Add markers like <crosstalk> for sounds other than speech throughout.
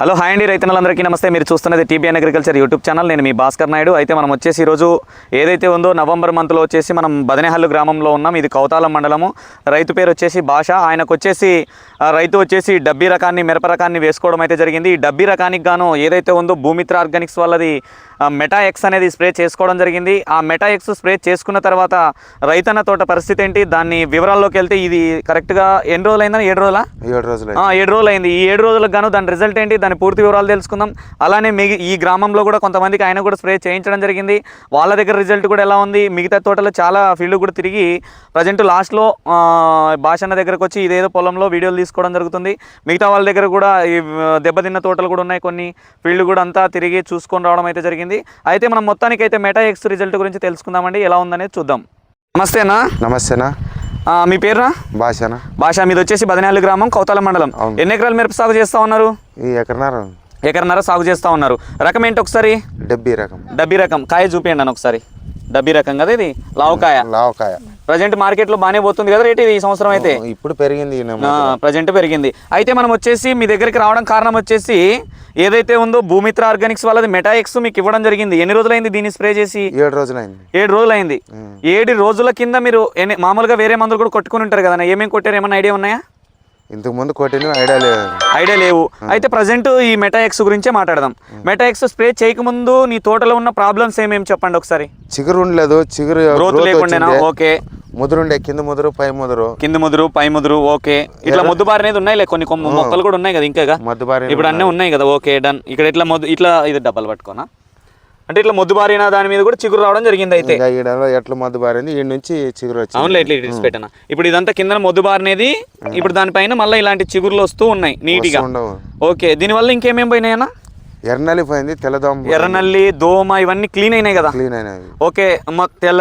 Hello hi అండి రైతులందరికీ నమస్తే. మీరు చూస్తున్నది టీబీఎన్ అగ్రికల్చర్ యూట్యూబ్ ఛానల్. నేను మీ భాస్కర్ నాయుడు. అయితే మనం వచ్చేసి ఈరోజు ఏదైతే ఉందో నవంబర్ మంత్లో వచ్చేసి మనం బదనేహల్లు గ్రామంలో ఉన్నాం. ఇది కౌతాల మండలము. రైతు పేరు వచ్చేసి భాష ఆయనకు వచ్చేసి రైతు వచ్చేసి డబ్బీ రకాన్ని మిరప రకాన్ని వేసుకోవడం అయితే జరిగింది. ఈ డబ్బీ రకానికి గాను ఏదైతే ఉందో భూమిత్ర ఆర్గానిక్స్ వాళ్ళది మెటా ఎక్స్ అనేది స్ప్రే చేసుకోవడం జరిగింది. ఆ మెటా ఎక్స్ స్ప్రే చేసుకున్న తర్వాత రైతన్న తోట పరిస్థితి ఏంటి? దాన్ని వివరాల్లోకి వెళ్తే ఇది కరెక్ట్గా ఎన్ని రోజులు అయిందని ఏడు రోజులా? ఏడు రోజులు ఏడు రోజులు అయింది ఈ ఏడు రోజులకు గాను దాని రిజల్ట్ ఏంటి? దాని పూర్తి వివరాలు తెలుసుకుందాం. అలానే మిగి ఈ గ్రామంలో కూడా కొంతమందికి ఆయన కూడా స్ప్రే చేయించడం జరిగింది. వాళ్ళ దగ్గర రిజల్ట్ కూడా ఎలా ఉంది? మిగతా తోటలో చాలా ఫీల్డ్ కూడా తిరిగి ప్రజెంట్ లాస్ట్లో భాషన్న దగ్గరకు వచ్చి ఇదేదో పొలంలో వీడియోలు తీసుకోవడం జరుగుతుంది. మిగతా వాళ్ళ దగ్గర కూడా ఈ దెబ్బతిన్న తోటలు కూడా ఉన్నాయి. కొన్ని ఫీల్డ్ కూడా అంతా తిరిగి చూసుకొని రావడం అయితే జరిగింది. అయితే మనం మొత్తానికి అయితే మెటా ఎక్స్ రిజల్ట్ గురించి తెలుసుకుందామండి. ఎలా ఉందనేది చూద్దాం. నమస్తేనా నమస్తేనా మీ పేరునా భాషనా భాష మీది వచ్చేసి బదనాలి గ్రామం కౌతాల మండలం. ఎన్ని ఎకరాలు మిరప సాగు చేస్తా ఉన్నారు? ఎకరన్నర. ఎకరన్నర సాగు చేస్తా ఉన్నారు. రకం ఏంటి ఒకసారి? డెబ్బై రకం. డబ్బీ రకం. కాయ చూపించండి అన్న ఒకసారి. డబ్బీ రకం కదా ఇది? లావుకాయ లావకాయ ప్రజెంట్ మార్కెట్లో బాగానే పోతుంది కదా రేట్ ఇది ఈ సంవత్సరం అయితే. ఇప్పుడు పెరిగింది. ప్రజెంట్ పెరిగింది. అయితే మనం వచ్చేసి మీ దగ్గరికి రావడం కారణం వచ్చేసి ఏదైతే ఉందో భూమిత్ర ఆర్గానిక్స్ వాళ్ళది మెటాఎక్స్ మీకు ఇవ్వడం జరిగింది. ఎన్ని రోజులైంది దీన్ని స్ప్రే చేసి? ఏడు రోజులైంది. ఏడు రోజులైంది. ఏడు రోజుల కింద మీరు మామూలుగా వేరే మందులు కూడా కొట్టుకుని ఉంటారు కదా ఏమేమి కొట్టారు? ఏమన్నా ఐడియా ఉన్నాయా? ఇంతకు ముందు కొట్టిన ఐడియా లేదు ఐడియా లేవు. అయితే ప్రజెంట్ ఈ మెటాఎక్స్ గురించే మాట్లాడదాం. మెటాఎక్స్ స్ప్రే చేయకముందు నీ తోటలో ఉన్న ప్రాబ్లమ్స్ ఏమేమి చెప్పండి ఒకసారి? చిగురు ఉండలేదు. చిగురు గ్రోత్ వచ్చింది. ఓకే. ముదురుండే కింద ముదురు పై ముదురు. కింద ముదురు పై ముదురు ఓకే. ఇట్లా ముద్దు బారినది ఉన్నాయి కొన్ని మొక్కలు కూడా ఉన్నాయి కదా ఇంకా మద్దు బారి ఇప్పుడు అన్నీ ఉన్నాయి. కదా ఓకే డన్. ఇక్కడ ఇట్లా మొద్దు ఇట్లా ఇది డబ్బాలు పట్టుకోనా? అంటే ఇట్లా మొద్దు బారిన దాని మీద కూడా చిగురు రావడం జరిగింది అయితే? ఎట్లా మద్దు బారింది ఈ నుంచి చిగురు వచ్చింది. అవునులే ఇట్లా ఇట్లా పెట్టనా. ఇప్పుడు ఇదంతా కింద మొద్దు బారినది ఇప్పుడు దానిపైన మళ్ళీ ఇలాంటి చిగురులు వస్తూ ఉన్నాయి నీట్గా. ఓకే దీనివల్ల ఇంకేమేం పోయినాయన్నా? ఎర్రనల్లి పోయింది తెల్లదోమ ఎర్రనల్లి దోమ ఇవన్నీ క్లీన్ అయినాయి కదా? క్లీన్ అయినది ఓకే మ- తెల్ల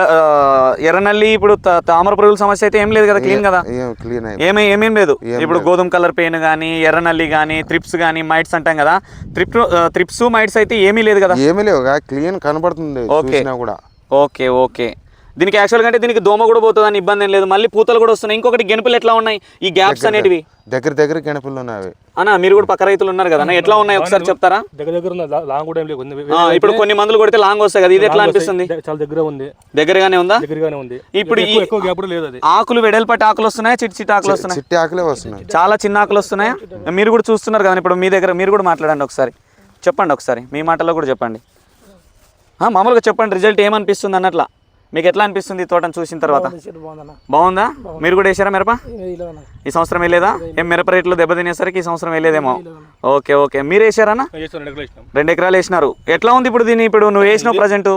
ఎర్రనల్లి ఇప్పుడు తామర పురుగుల సమస్య అయితే ఏం లేదు కదా క్లీన్ కదా? క్లీన్ ఏమీ ఏమేం లేదు. ఇప్పుడు గోధుమ కలర్ పెయిన్ కానీ ఎర్రనల్లి కానీ త్రిప్స్ కానీ మైట్స్ అంటాం కదా? త్రిప్ త్రిప్స్ మైట్స్ అయితే ఏమీ లేదు కదా? ఏమీ లేవు క్లీన్ కనబడుతుంది ఓకే. కూడా. Okay okay. దీనికి యాక్చువల్ అంటే దీనికి దోమ కూడా పోతుందని ఇబ్బంది ఏం లేదు. మళ్ళీ పూతలు కూడా వస్తున్నాయి. ఇంకొకటి గెనుపులు ఎట్లా ఉన్నాయి? ఈ గ్యాప్స్ అనేటివి. దగ్గర దగ్గర గెనపులు ఉన్నాయి అన్న మీరు కూడా పక్క రైతులు ఉన్నారు కదా అన్న, ఎట్లా ఉన్నాయి ఒకసారి చెప్తారా? దగ్గర దగ్గర లాంగ్ కూడా ఇప్పుడు కొన్ని మందులు కొడితే లాంగ్ వస్తాయి కదా. ఇది ఎట్లా అనిపిస్తుంది? చాలా దగ్గర ఉంది. దగ్గరగానే ఉందా? దగ్గరగానే ఉంది. ఇప్పుడు ఈ ఎక్కువ గ్యాప్ కూడా లేదు అది. ఆకులు వెడల్పాటి ఆకులు వస్తున్నాయా? చిట్టి చిట్టి ఆకులు వస్తున్నాయి? చిట్టి ఆకులే వస్తున్నాయి. చాలా చిన్న ఆకులు వస్తున్నాయా? మీరు కూడా చూస్తున్నారు కదా. ఇప్పుడు మీ దగ్గర మీరు కూడా మాట్లాడండి ఒకసారి. చెప్పండి ఒకసారి. మీ మాటల్లో కూడా చెప్పండి. ఆ, మామూలుగా చెప్పండి. రిజల్ట్ ఏమనిపిస్తుంది అన్నట్లా? మీకు ఎట్లా అనిపిస్తుంది ఈ తోటను చూసిన తర్వాత? బాగుందా మీరు కూడా వేసారా మిరప? ఈ సంవత్సరం వెళ్ళేదా ఏం మిరప రేట్లు దెబ్బతినేసరికి ఈ సంవత్సరం వెళ్ళేదేమో ఓకే ఓకే. మీరు చేస్తాను రెండు ఎకరాలు ఇచ్చినాం రెండు ఎకరాలు వేసినారు. ఎట్లా ఉంది ఇప్పుడు దీన్ని ఇప్పుడు నువ్వు వేసినావు ప్రజెంట్?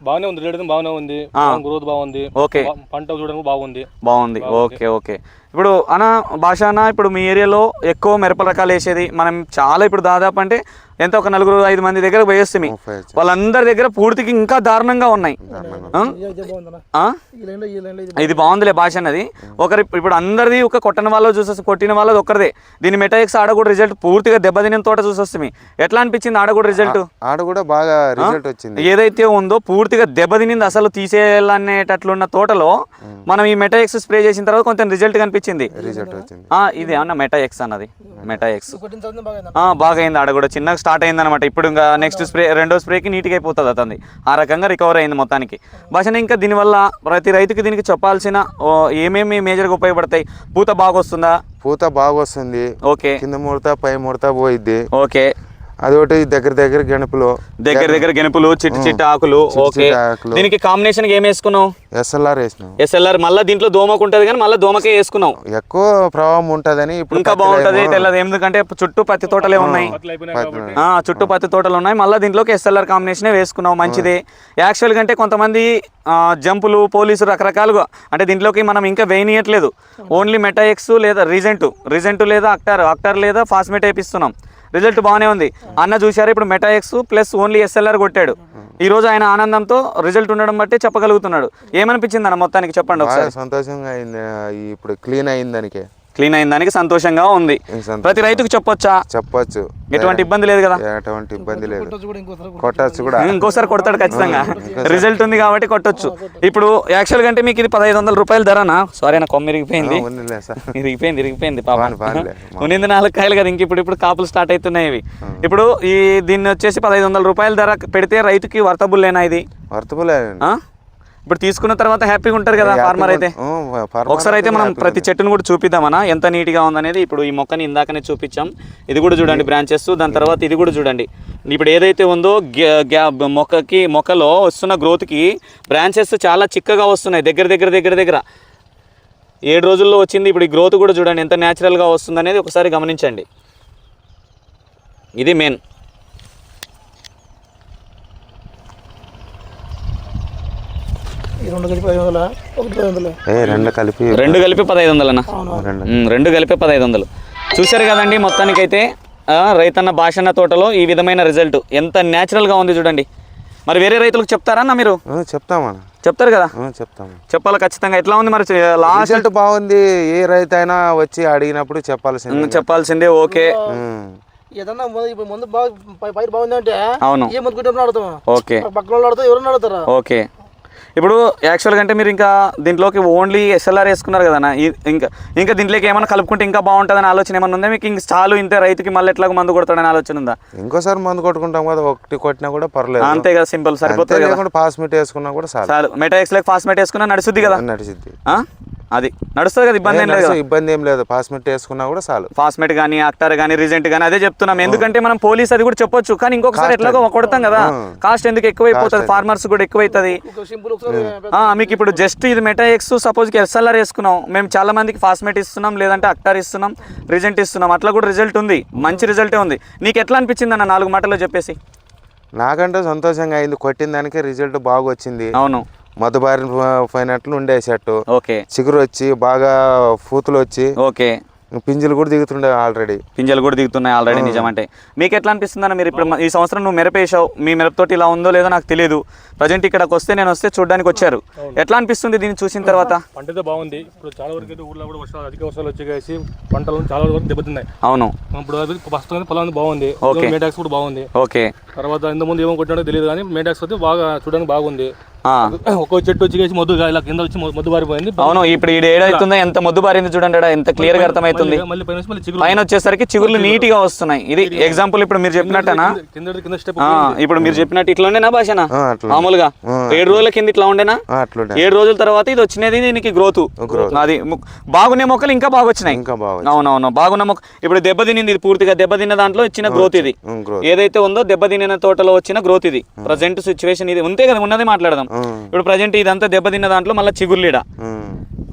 బాగానే ఉంది. రేట్ బాగానే ఉంది. గ్రోత్ బాగుంది. ఓకే. పంట చూడడానికి బాగుంది. బాగుంది. Okay okay. ఇప్పుడు అన్న భాష అన్న ఇప్పుడు మీ ఏరియాలో ఎక్కువ మిరప రకాలు వేసేది మనం చాలా ఇప్పుడు దాదాపు అంటే ఎంత ఒక నలుగురు ఐదు మంది దగ్గర వచ్చి- వాళ్ళందరి దగ్గర పూర్తికి ఇంకా దారుణంగా ఉన్నాయి? ఇది బాగుందిలే భాష అన్నది. ఒకరి ఇప్పుడు అందరిది ఒక కొట్టని వాళ్ళు చూసేసి కొట్టిన వాళ్ళది ఒక్కరిదే దీని మెటాక్స్ ఆడ కూడా రిజల్ట్ పూర్తిగా దెబ్బతిన తోట చూసొస్తుంది. ఎట్లా అనిపించింది ఆడ కూడా రిజల్ట్ ఆడ కూడా బాగా రిజల్ట్ వచ్చింది. ఏదైతే ఉందో పూర్తిగా దెబ్బతినింది అసలు తీసేయాలనేటట్లున్న తోటలో మనం ఈ మెటాఎక్స్ స్ప్రే చేసిన తర్వాత కొంచెం రిజల్ట్ కనిపించింది. రిజల్ట్ వచ్చింది. ఆ, ఇది అన్న మెటాఎక్స్ అన్నది. మెటాఎక్స్ బాగా అయింది. ఆడ కూడా చిన్నగా స్టార్ట్ అయింది అనమాట ఇప్పుడు ఇంకా నెక్స్ట్ స్ప్రే రెండో స్ప్రేకి నీట్గా అయిపోతుంది అతన్ని ఆ రకంగా రికవర్ అయింది మొత్తానికి. భాషణ ఇంకా దీనివల్ల ప్రతి రైతుకి దీనికి చెప్పాల్సిన ఓ, ఏమేమి మేజర్గా ఉపయోగపడతాయి? పూత బాగా వస్తుందా పూత బాగా వస్తుంది ఓకే. కింద ముడత పై ముడత పోయిద్ది. ఓకే. అదొకటి దగ్గర దగ్గర గెనపులు. దగ్గర దగ్గర గెనుపులు చిట్టి చిట్టి ఆకులు ఓకే. దీనికి కాంబినేషన్ ఏం వేసుకున్నావు? ఎస్ఎల్ఆర్ వేసినాం. ఎస్ఎల్ఆర్ మళ్ళీ దీంట్లో దోమకు ఉంటుంది కానీ మళ్ళీ దోమకే వేసుకున్నావు. ఎక్కువ ప్రభావం ఉంటదని ఇప్పుడు ఇంకా బాగుంటది ఏమో. తెల్లది. ఎందుకంటే చుట్టూ పత్తి తోటలే ఉన్నాయి. చుట్టూ పత్తి తోటలు ఉన్నాయి. మళ్ళీ దీంట్లోకి ఎస్ఎల్ఆర్ కాంబినేషనే వేసుకున్నావు. మంచిదే. యాక్చువల్ కంటే కొంతమంది జంపులు పోలీసు రకరకాలుగా అంటే దీంట్లోకి మనం ఇంకా వేయనీయట్లేదు. ఓన్లీ మెటాఎక్స్ లేదా రిజెంట్ రిజెంట్ లేదా అక్టార్ అక్టార్ లేదా ఫాస్మేట్ వేపిస్తున్నాం. రిజల్ట్ బాగానే ఉంది. అన్న చూశారు ఇప్పుడు మెటాఎక్స్ ప్లస్ ఓన్లీ ఎస్ఎల్ఆర్ కొట్టాడు. ఈ రోజు ఆయన ఆనందంతో రిజల్ట్ ఉండడం బట్టి చెప్పగలుగుతున్నాడు. ఏమనిపించింది అన్న మొత్తానికి చెప్పండి ఒకసారి? సంతోషంగా అయింది ఇప్పుడు క్లీన్ అయింది దానికి. క్లీన్ అయిన దానికి సంతోషంగా ఉంది. ప్రతి రైతుకు చెప్పొచ్చా? చెప్పొచ్చు. ఎటువంటి ఇబ్బంది లేదు కదా? ఎటువంటి ఇబ్బంది లేదు. కొట్టచ్చు కూడా ఇంకోసారి కొడతాడు ఖచ్చితంగా. రిజల్ట్ ఉంది కాబట్టి కొట్టొచ్చు. ఇప్పుడు యాక్చువల్ అంటే మీకు ఇది పదహైదు వందల రూపాయలు ధరనా సారీ నా కొమ్మ ఇరిగిపోయింది. ఇరిగిపోయింది ఇరిగిపోయింది పాప. ఉన్నింది నాలుగు కాయలు కదా ఇంక ఇప్పుడు ఇప్పుడు కాపులు స్టార్ట్ అవుతున్నాయి ఇవి. ఇప్పుడు ఈ దీన్ని వచ్చేసి పదహైదు వందల రూపాయల ధర పెడితే రైతుకి వర్తబుల్ లేనా ఇది? వర్తబులే ఆ? ఇప్పుడు తీసుకున్న తర్వాత హ్యాపీగా ఉంటారు కదా ఫార్మర్ అయితే. ఒకసారి అయితే మనం ప్రతి చెట్టును కూడా చూపిద్దామన్నా ఎంత నీట్గా ఉందనేది ఇప్పుడు ఈ మొక్కని ఇందాకనే చూపించాం. ఇది కూడా చూడండి బ్రాంచెస్ దాని తర్వాత ఇది కూడా చూడండి. ఇప్పుడు ఏదైతే ఉందో గ్యా- గ్యా- మొక్కకి మొక్కలో వస్తున్న గ్రోత్కి బ్రాంచెస్ చాలా చిక్కగా వస్తున్నాయి. దగ్గర దగ్గర దగ్గర దగ్గర. ఏడు రోజుల్లో వచ్చింది ఇప్పుడు ఈ గ్రోత్ కూడా చూడండి ఎంత న్యాచురల్గా వస్తుంది అనేది ఒకసారి గమనించండి. ఇది మెయిన్ రెండు కలిపి ఐదు వందల? ఒకటి ఐదు వందల? ఏ రెండు కలిపి రెండు కలిపి పదహైదు వందలన్నా రెండు ఉమ్, రెండు కలిపి పదహైదు వందలు. చూశారు కదండి మొత్తానికైతే ఆ, రైతన్న భాషన్న తోటలో ఈ విధమైన రిజల్ట్ ఎంత న్యాచురల్గా ఉంది చూడండి. మరి వేరే రైతులకు చెప్తారన్నా మీరు? ఆ, చెప్తామన్న చెప్తారు కదా? ఆ, చెప్తాము చెప్పాలి ఖచ్చితంగా? ఎట్లా ఉంది మరి లాస్ట్ రిజల్ట్ బాగుంది ఏ రైతు అయినా వచ్చి అడిగినప్పుడు చెప్పాల్సింది చెప్పాల్సిందే ఓకే. ఉమ్. ఏదన్నా ముందు ఇప్పుడు ముందు బాగా పై- పైరు బాగుంది అంటే అవును. ఏ ముందు కుటుంబం ఆడతాం? ఓకే. పక్కన వాళ్ళు ఆడతాం ఎవరన్నా ఆడతారా? ఓకే. ఇప్పుడు యాక్చువల్గా అంటే మీరు ఇంకా దీంట్లోకి ఓన్లీ ఎస్ఎల్ఆర్ వేసుకున్నారు కదా ఇంకా ఇంకా దీంట్లోకి ఏమైనా కలుపుకుంటే ఇంకా బాగుంటుందని ఆలోచన ఏమైనా ఉందా? మీకు ఇంక చాలు ఇంతే రైతుకి మళ్ళీ ఎట్లాగో మందు కొడతాడని ఆలోచన ఉందా? ఇంకోసారి మందు కొట్టుకుంటాం కదా ఒకటి కొట్టినా కూడా పర్లేదు. అంతే కదా సింపుల్ సరిపోతుంది కదా. లేకుండా పాస్ మీట్ వేసుకున్నా కూడా చాలు. చాలు. మెటాక్స్ లేక ఫాస్మేట్ వేసుకున్నా నడుస్తుంది కదా. నడిచిద్ది. ఆ? అది నడుస్తుంది కదా ఇబ్బంది ఏం లేదు ఇబ్బంది ఏం లేదు. పాస్ మీట్ వేసుకున్నా కూడా చాలు. ఫాస్మేట్ కానీ అక్టార్ కానీ రిజెంట్ కానీ అదే చెప్తున్నాం. ఎందుకంటే మనం పోలీస్ అది కూడా చెప్పొచ్చు. కానీ ఇంకొకసారి ఎట్లాగో కొడతాం కదా. కాస్ట్ ఎందుకు ఎక్కువైపోతుంది? ఫార్మర్స్ కూడా ఎక్కువైతుంది. మీకు ఇప్పుడు జస్ట్ ఇది మెటాఎక్స్ సపోజ్కి ఎస్ఎల్ఆర్ వేసుకున్నాం. మేము చాలా మందికి ఫాస్మేట్ ఇస్తున్నాం లేదంటే అక్టార్ ఇస్తున్నాం రిజెంట్ ఇస్తున్నాం. అట్లా కూడా రిజల్ట్ ఉంది. మంచి రిజల్టే ఉంది. నీకు ఎట్లా అనిపించింది అన్న నాలుగు మాటల్లో చెప్పేసి? నాకంటే సంతోషంగా అయింది. కొట్టిన దానికి రిజల్ట్ బాగా వచ్చింది. అవును. మధుబారి పోయినట్లు ఉండే చెట్టు ఓకే. చిగురు వచ్చి బాగా పూతులు వచ్చి ఓకే. పింజలు కూడా దిగుతుండే ఆల్రెడీ. పింజలు కూడా దిగుతున్నాయి ఆల్రెడీ నిజమంటే. మీకు ఎట్లా అనిపిస్తుంది అన్న మీరు ఇప్పుడు ఈ సంవత్సరం నువ్వు మిరపేసావు మీ మిరపతోటి ఇలా ఉందో లేదో నాకు తెలియదు ప్రజెంట్ ఇక్కడికి వస్తే నేను వస్తే చూడడానికి వచ్చారు. ఎట్లా అనిపిస్తుంది దీన్ని చూసిన తర్వాత? పంట అయితే బాగుంది. ఇప్పుడు చాలా వరకు అయితే ఊళ్ళో కూడా వర్షాలు అధిక వర్షాలు వచ్చేసి పంటలు చాలా వరకు దెబ్బతిన్నాయి. అవును. ఇప్పుడు ఫస్ట్ పొలం బాగుంది. ఓకే. మేటాక్స్ కూడా బాగుంది. ఓకే. తర్వాత ఇంత ముందు ఏమో కొట్టినాడో తెలియదు కానీ మేటాక్స్ అయితే బాగా చూడడానికి బాగుంది. <laughs> ఒక్కో చెట్టు వచ్చి మొద్దు ఇలా కింద వచ్చి మొద్దు బారిపోయింది. అవును ఇప్పుడు ఈ ఏడవుతుందో ఎంత మొద్దు బారింది చూడండి ఎంత క్లియర్గా అర్థమవుతుంది. పైన వచ్చేసరికి చిగుర్లు నీట్గా వస్తున్నాయి. ఇది ఎగ్జాంపుల్ ఇప్పుడు మీరు చెప్పినట్టనా? కింద కింద స్టెప్ ఆ, ఇప్పుడు మీరు చెప్పినట్టు ఇట్లా ఉండేనా భాషనా? మామూలుగా. ఏడు రోజుల కింద ఇట్లా ఉండేనా? ఏడు రోజుల తర్వాత ఇది వచ్చినది దీనికి గ్రోత్ అది బాగునే మొక్కలు ఇంకా బాగా వచ్చినాయి. అవునవును బాగున్న మొక్క ఇప్పుడు దెబ్బ తినింది ఇది పూర్తిగా దెబ్బ తిన్న దాంట్లో ఇచ్చిన గ్రోత్ ఇది. ఏదైతే ఉందో దెబ్బ తినిన తోటలో వచ్చిన గ్రోత్ ఇది. ప్రజెంట్ సిచ్యువేషన్ ఇది. ఉంటే కదా ఉన్నది మాట్లాడదాం. ఇప్పుడు ప్రజెంట్ ఇదంతా దెబ్బ తిన్న దాంట్లో మళ్ళీ చిగుర్లీడ.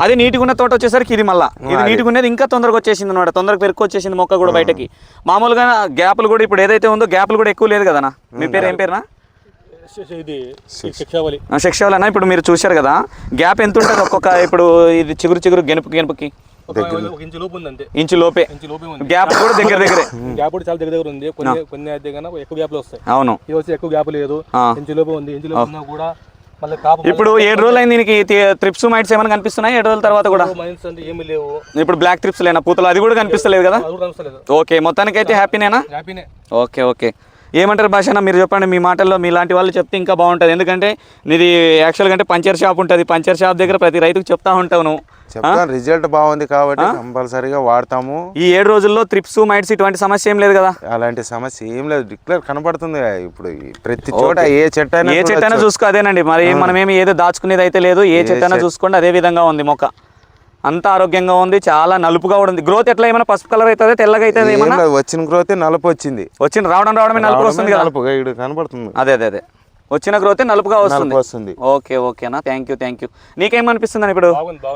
అది నీటిగా ఉన్న తోట వచ్చేసరికి ఇది మళ్ళా. ఇది నీటిగా ఉన్నది ఇంకా తొందరగా వచ్చేసింది అనమాట తొందరగా పెరుకు వచ్చేసింది మొక్క కూడా బయటకి. మామూలుగా గ్యాప్లు కూడా ఇప్పుడు ఏదైతే ఉందో గ్యాప్లు కూడా ఎక్కువ లేదు కదనా మీ పేరు ఏం పేరునా? ఇది శిక్షావళి. శిక్షాలన్నా ఇప్పుడు మీరు చూశారు కదా గ్యాప్ ఎంత ఉంటుంది ఒక్కొక్క ఇప్పుడు ఇది చిగురు చిగురు గెనుపు గెనుపుకి? ఇంచు లోపు ఉంది అంతే ఇంచు లోపే. ఇంచు లోపే ఉంది. గ్యాప్ కూడా దగ్గర దగ్గరే. గ్యాప్ కూడా చాలా దగ్గర దగ్గర ఉంది. కొన్ని కొన్ని అయితే కన్నా ఎక్కువ గ్యాప్లు వస్తాయి. అవును. ఇది వచ్చి ఎక్కువ గ్యాప్ లేదు. ఇంచు లోపే ఉంది. ఇంచు లోపు కూడా ఇప్పుడు ఏడు రోజులు అయింది దీనికి త్రిప్స్ మైట్స్ ఏమైనా కనిపిస్తున్నాయి? ఏడు రోజుల తర్వాత కూడా? ఇప్పుడు బ్లాక్ త్రిప్స్ లేనా? పూతలు అది కూడా కనిపిస్తలేదు కదా? ఓకే మొత్తానికి అయితే హ్యాపీనేనా? హ్యాపీనే. Okay okay. ఏమంటారు భాషన మీరు చెప్పండి మీ మాటల్లో మీలాంటి వాళ్ళు చెప్తే ఇంకా బాగుంటుంది. ఎందుకంటే నీది యాక్చువల్గా అంటే పంచర్ షాప్ ఉంటుంది. పంచర్ షాప్ దగ్గర ప్రతి రైతుకు చెప్తా ఉంటావు నువ్వు. చెప్తాను రిజల్ట్ బాగుంది కాబట్టి కంపల్సరీగా వాడతాము. ఈ ఏడు రోజుల్లో త్రిప్స్ మైట్స్ ఇటువంటి సమస్య ఏం లేదు కదా? అలాంటి సమస్య ఏం లేదు. డిక్లేర్ కనబడుతుంది కదా ఇప్పుడు ప్రతి చోట ఏ చెట్టు ఏ చెట్టు అయినా చూసుకో అదేనండి. మరి మనం ఏమి ఏదో దాచుకునేది అయితే లేదు. ఏ చెట్టు అయినా చూసుకోండి అదే విధంగా ఉంది మొక్క. అంత ఆరోగ్యంగా ఉంది చాలా నలుపుగా ఉంది. గ్రోత్ ఎట్లా? ఏమైనా పసుపు కలర్ అవుతుంది? తెల్లగా అవుతుంది ఏమన్నా? వచ్చిన గ్రోత్ నలుపు వచ్చింది. వచ్చిన రావడం రావడమే నలుపు వస్తుంది నలుపుగా కనబడుతుంది అదే అదే అదే. వచ్చిన గ్రోతే నలుపుగా వస్తుంది. వస్తుంది. ఓకే ఓకేనా థ్యాంక్ యూ థ్యాంక్ యూ నీకేమనిపిస్తుంది ఇప్పుడు?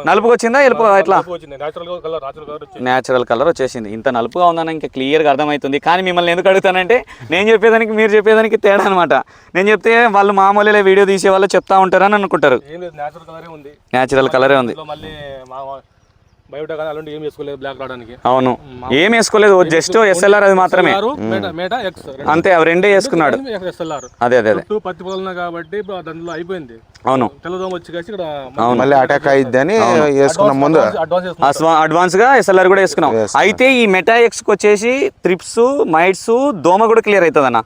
నలుపుగా వచ్చిందా ఎలుపు ఎట్లా? నలుపు వచ్చింది. నేచురల్ కలర్ నేచురల్ కలర్ వచ్చింది న్యాచురల్ కలర్ వచ్చేసింది. ఇంత నలుపుగా ఉందని ఇంకా క్లియర్గా అర్థమవుతుంది. కానీ మిమ్మల్ని ఎందుకు అడుగుతానంటే నేను చెప్పేదానికి మీరు చెప్పేదానికి తేడా అనమాట నేను చెప్తే వాళ్ళు మామూలుగా వీడియో తీసే వాళ్ళు చెప్తా ఉంటారని అనుకుంటారు. నేచురల్ కలరే ఉంది. బయోటా కానీ అలాంటి ఏం వేసుకోలేదు బ్లాక్ రావడానికి అవును. ఏం వేసుకోలేదు జస్ట్ ఎస్ఎల్ఆర్ అది మాత్రమే. మేటా మేటా ఎక్స్ అంతే అవి రెండే వేసుకున్నాడు. ఎస్ఎల్ఆర్ అదే అదే పత్తి పొలం కాబట్టి అయిపోయింది. అవును. తెల్లదోమ వచ్చి కలిసి ఇక్కడ మళ్ళీ అటాక్ అయిద్దని వేసుకున్నాం ముందు. అడ్వాన్స్గా ఎస్ఎల్ఆర్ కూడా వేసుకున్నాం. అయితే ఈ మెటాఎక్స్కి వచ్చేసి ట్రిప్స్ మైట్స్ దోమ కూడా క్లియర్ అవుతుంది అన్న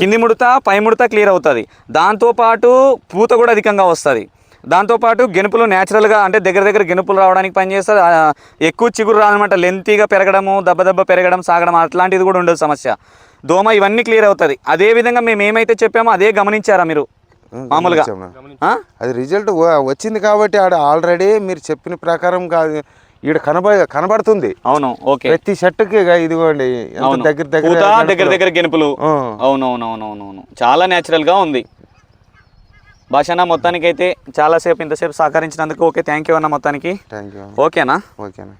కింది ముడత పై ముడత క్లియర్ అవుతుంది. దాంతో పాటు పూత కూడా అధికంగా వస్తుంది. దాంతోపాటు గెనుపులు న్యాచురల్గా అంటే దగ్గర దగ్గర గెనుపులు రావడానికి పనిచేస్తుంది ఆ, ఎక్కువ చిగురు రాదనమాట. లెంతీగా పెరగడము దెబ్బ దెబ్బ పెరగడం సాగడం అట్లాంటిది కూడా ఉండదు సమస్య. దోమ ఇవన్నీ క్లియర్ అవుతుంది. అదే విధంగా మేము ఏమైతే చెప్పామో అదే గమనించారా మీరు? మామూలుగా? అది రిజల్ట్ వచ్చింది కాబట్టి ఆడ ఆల్రెడీ మీరు చెప్పిన ప్రకారం కాదు ఈడ కనబ కనబడుతుంది. అవును ఓకే. ప్రతి ఇక ఇదిగోండి దగ్గర దగ్గర దగ్గర దగ్గర గెనుపులు. అవునవునవునవునవును. చాలా న్యాచురల్గా ఉంది. భాషన మొత్తానికి అయితే చాలాసేపు ఇంతసేపు సహకరించినందుకు ఓకే థ్యాంక్ యూ అన్న మొత్తానికి. థ్యాంక్ యూ ఓకేనా? ఓకేనా?